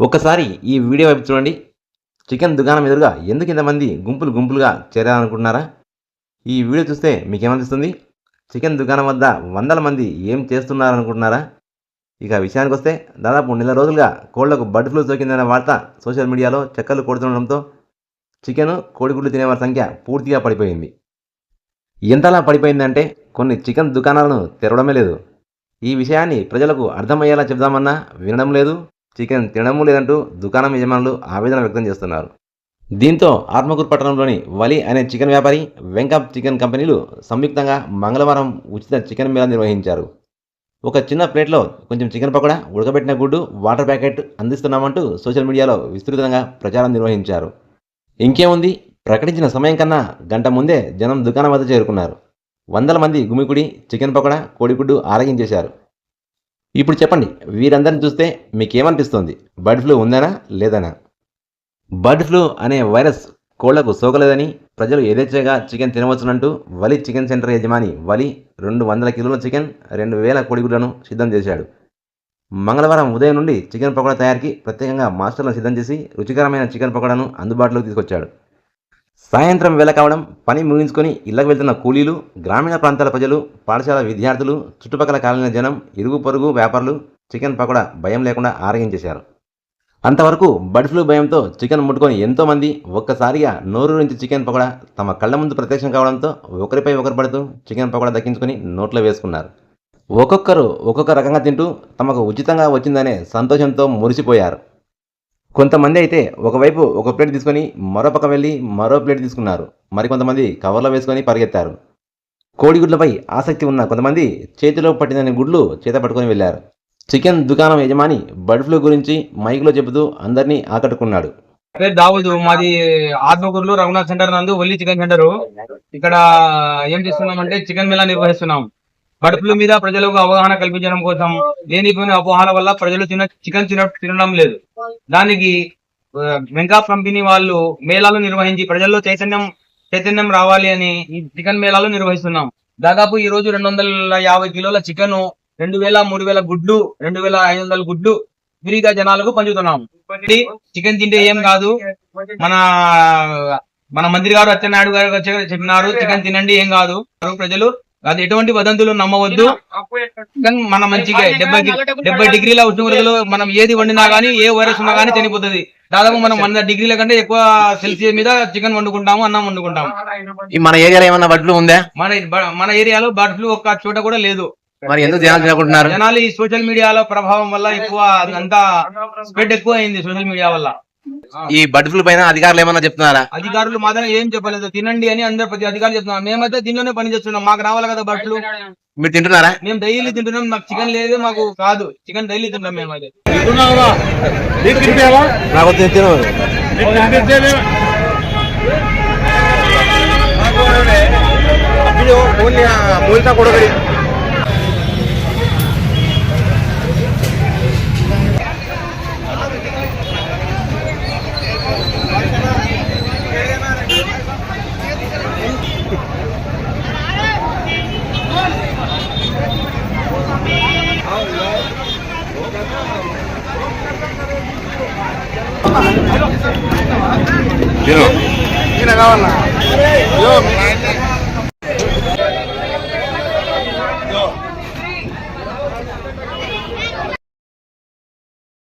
ఒక్కసారి ఈ వీడియో వైపు చూడండి. చికెన్ దుకాణం ఎదురుగా ఎందుకు ఇంతమంది గుంపులు గుంపులుగా చేరాలనుకుంటున్నారా? ఈ వీడియో చూస్తే మీకేమనిపిస్తుంది? చికెన్ దుకాణం వద్ద వందల మంది ఏం చేస్తున్నారనుకుంటున్నారా? ఇక విషయానికి వస్తే దాదాపు నెల రోజులుగా కోళ్ళకు బర్డ్ ఫ్లూ సోకిందనే వార్త సోషల్ మీడియాలో చక్కర్లు కొడుతుండడంతో చికెన్ కోడిగుడ్లు తినేవారి సంఖ్య పూర్తిగా పడిపోయింది. ఎంతలా పడిపోయిందంటే కొన్ని చికెన్ దుకాణాలను తెరవడమే లేదు. ఈ విషయాన్ని ప్రజలకు అర్థమయ్యేలా చెబుదామన్నా వినడం లేదు. చికెన్ తినడము లేదంటూ దుకాణం యజమానులు ఆవేదన వ్యక్తం చేస్తున్నారు. దీంతో ఆత్మకూరు పట్టణంలోని వలి అనే చికెన్ వ్యాపారి వెంకప్ చికెన్ కంపెనీలు సంయుక్తంగా మంగళవారం ఉచిత చికెన్ మేళా నిర్వహించారు. ఒక చిన్న ప్లేట్లో కొంచెం చికెన్ పకోడా ఉడకబెట్టిన గుడ్డు వాటర్ ప్యాకెట్ అందిస్తున్నామంటూ సోషల్ మీడియాలో విస్తృతంగా ప్రచారం నిర్వహించారు. ఇంకేముంది? ప్రకటించిన సమయం కన్నా గంట ముందే జనం దుకాణం వద్ద చేరుకున్నారు. వందల మంది గుమికుడి చికెన్ పకోడా కోడిగుడ్డు ఆరగించేశారు. ఇప్పుడు చెప్పండి వీరందరిని చూస్తే మీకేమనిపిస్తుంది? బర్డ్ ఫ్లూ ఉందనా లేదనా? బర్డ్ ఫ్లూ అనే వైరస్ కోళ్ళకు సోకలేదని ప్రజలు యథేచ్ఛగా చికెన్ తినవచ్చునంటూ వలి చికెన్ సెంటర్ యజమాని వలి రెండు వందల కిలోల చికెన్ రెండు వేల కోడిగుడ్లను సిద్ధం చేశాడు. మంగళవారం ఉదయం నుండి చికెన్ పకోడా తయారీకి ప్రత్యేకంగా మాస్టర్లను సిద్ధం చేసి రుచికరమైన చికెన్ పకోడాను అందుబాటులోకి తీసుకొచ్చాడు. సాయంత్రం వేళ కావడం పని ముగించుకొని ఇళ్ళకు వెళ్తున్న కూలీలు గ్రామీణ ప్రాంతాల ప్రజలు పాఠశాల విద్యార్థులు చుట్టుపక్కల కాలనీ జనం ఇరుగు పొరుగు వ్యాపారులు చికెన్ పకోడా భయం లేకుండా ఆరగించేశారు అంతవరకు బర్డ్ ఫ్లూ భయంతో చికెన్ ముట్టుకొని ఎంతోమంది ఒక్కసారిగా నోరు నుంచి చికెన్ పకోడా తమ కళ్ళ ముందు ప్రత్యక్షం కావడంతో ఒకరిపై ఒకరు పడుతూ చికెన్ పకోడా దక్కించుకొని నోట్లో వేసుకున్నారు. ఒక్కొక్కరు ఒక్కొక్క రకంగా తింటూ తమకు ఉచితంగా వచ్చిందనే సంతోషంతో మురిసిపోయారు. కొంతమంది అయితే ఒకవైపు ఒక ప్లేట్ తీసుకొని మరో పక్క వెళ్ళి మరో ప్లేట్ తీసుకున్నారు. మరికొంతమంది కవర్లో వేసుకొని పరిగెత్తారు. కోడిగుడ్లపై ఆసక్తి ఉన్న కొంతమంది చేతిలో పట్టినని గుడ్లు చేత పట్టుకొని వెళ్ళారు. చికెన్ దుకాణం యజమాని బర్డ్ ఫ్లూ గురించి మైక్లో చెబుతూ అందరినీ ఆకట్టుకున్నాడు. పేరు దావుదు మాది ఆత్మకూరులో రఘునాథ్ సెంటర్ నందు ఒల్లి చికెన్ సెంటర్. ఇక్కడ ఏం చేస్తున్నామంటే చికెన్ మేళా నిర్వహిస్తున్నాం. ఫ్లూ మీద ప్రజలకు అవగాహన కల్పించడం కోసం లేనిపోయిన అపోహల వల్ల ప్రజలు తిన చికెన్ తిన తినడం లేదు. దానికి వెంకా కంపెనీ వాళ్ళు మేళాలు నిర్వహించి ప్రజల్లో చైతన్యం చైతన్యం రావాలి అని ఈ చికెన్ మేళాలు నిర్వహిస్తున్నాం. దాదాపు ఈ రోజు రెండు వందల యాభై కిలోల చికెన్ రెండు వేల మూడు వేల గుడ్లు రెండు వేల ఐదు వందల గుడ్లు ఫ్రీగా జనాలకు పంచుతున్నాం. చికెన్ తింటే ఏం కాదు. మన మన మంత్రి గారు అచ్చెన్నాయుడు గారు చెప్పినారు చికెన్ తినండి ఏం కాదు. ప్రజలు అది ఎటువంటి వదంతులు నమ్మవద్దు. మన మంచిగా డెబ్బై డెబ్బై డిగ్రీల ఉష్ణోగ్రతలో మనం ఏది వండినా గానీ ఏ వైరస్ ఉన్నా గానీ చనిపోతుంది. దాదాపు మనం వంద డిగ్రీల కంటే ఎక్కువ సెల్సియస్ మీద చికెన్ వండుకుంటాము అన్నం వండుకుంటాము. మన ఏరియాలో ఏమన్నా బర్డ్ ఫ్లూ ఉందా? మన మన ఏరియాలో బర్డ్ ఫ్లూ ఒక్క చోట కూడా లేదు. మరి ఎందుకు జనాలు తినకుంటున్నారు? జనాలు ఈ సోషల్ మీడియాలో ప్రభావం వల్ల ఎక్కువ అంతా స్ప్రెడ్ ఎక్కువ అయింది సోషల్ మీడియా వల్ల. ఈ బర్డ్ ఫ్లూ పైన అధికారులు ఏమన్నా చెప్తున్నారా? అధికారులు మాత్రం ఏం చెప్పలేదు. తినండి అని అందరు ప్రతి అధికారులు చెప్తున్నాం మేమైతే దీనిలోనే పని చేస్తున్నాం. మాకు రావాలి కదా బట్టలు మీరు తింటున్నారా? మేము డైలీ తింటున్నాం. మాకు చికెన్ లేదు మాకు కాదు. చికెన్ డైలీ తింటాం మేమైతే. నాకు తిను కావాలన్నా